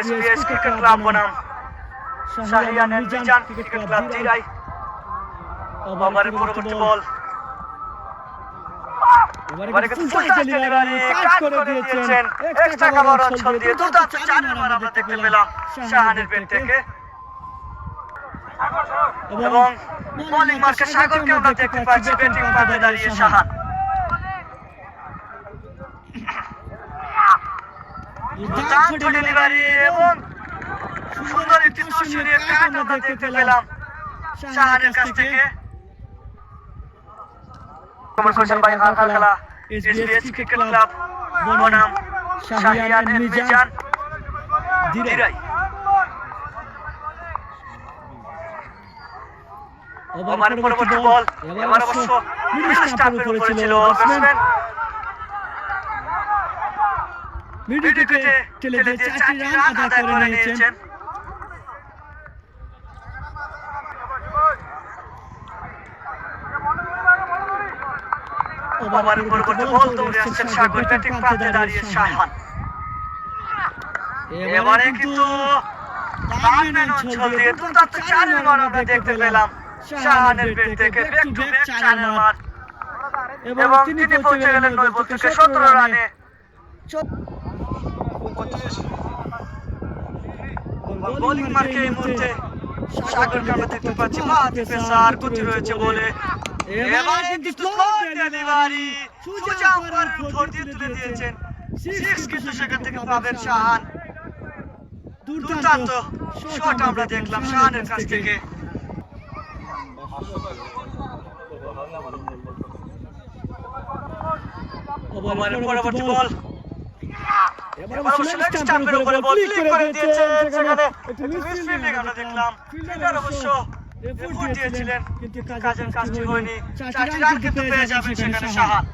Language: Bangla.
এসপিএস ক্রিকেট ক্লাব বনাম। মিজান ক্রিকেট ক্লাব ওভারের পরবর্তী বল। এবারে সুলতান ডেলিভারি কাট করে দিয়েছেন এক্সট্রা কাভার অঞ্চল দিয়ে দুর্দান্ত চার রান আমরা দেখতে পেলাম। শাহানের ব্যাট থেকে এবং বোলিং মার্কে সাগরকে আমরা দেখতে পাচ্ছি ব্যাটিং পাতে দাঁড়িয়ে শাহান দুর্দান্ত ডেলিভারি এবং সুন্দর একটি তুষুরিয়ে কাট আমরা দেখতে পেলাম। শাহানের কাছ থেকে। কমল হোসেন ভাই হাল হাল খেলা। SBS cricket club. বনাম শাহিয়ান মিজান। দিরাই। ওভার পরবর্তী বল। এবার অবশ্য মিডল স্টাম্পের উপরে ছিল ব্যাটসম্যান। মিডল দিয়ে চারটি রান আদায় করে নিয়েছেন। ওভার পরবর্তী বল দৌড়ে আসছেন সাগর। ব্যাটিং প্রান্তে দাঁড়িয়ে শাহান এবারে কিন্তু ব্যাটম্যান অঞ্চল দিয়ে দুর্দান্ত চার রান আমরা দেখতে পেলাম। শাহানের থেকে ব্যাক টু ব্যাক চার রান এবং তিনি পৌঁছে গেলেন নয় বল সতেরো রানে। বোলিং মার্কে এই মুহূর্তে সাগরকে আমরা দেখতে পাচ্ছি। বাহাতি পেসার গতি রয়েছে বলে। এবারে কিন্তু ডেলিভারি সোজা উপর ফোর দিয়ে তুলে দিয়েছেন। সিক্স কিন্তু সেখান থেকে পাবেন শাহান। দুর্দান্ত শট আমরা দেখলাম শাহানের কাছ থেকে। পরবর্তী বল। দিয়েছিলেন। কিন্তু কাজের কাজটি হয়নি। চারটি রান কিন্তু পেয়ে যাবেন সেখানে শাহান